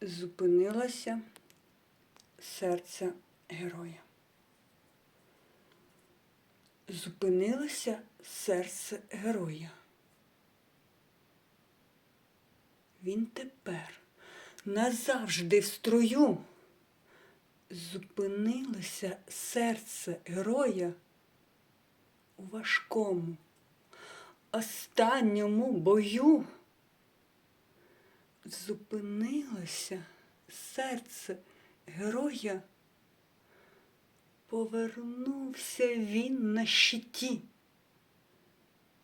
зупинилося серце героя. Зупинилося серце героя. Він тепер назавжди в строю. Зупинилося серце героя у важкому, останньому бою. Зупинилося серце героя. Повернувся він на щиті.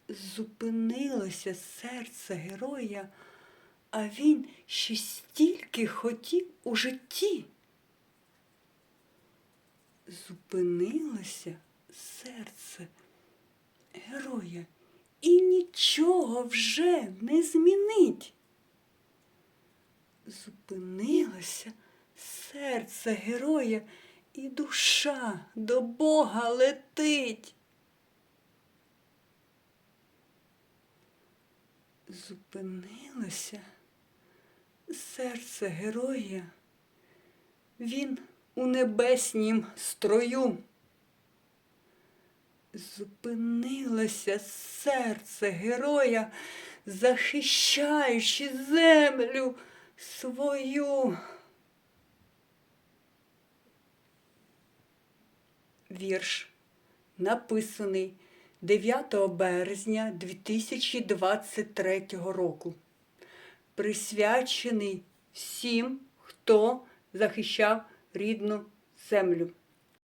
Зупинилося серце героя, а він ще стільки хотів у житті. Зупинилося серце героя і нічого вже не змінить. Зупинилося серце героя, і душа до Бога летить. Зупинилося серце героя, він у небеснім строю. Зупинилося серце героя, захищаючи землю свою. Вірш написаний 9 березня 2023 року. Присвячений всім, хто захищав рідну землю.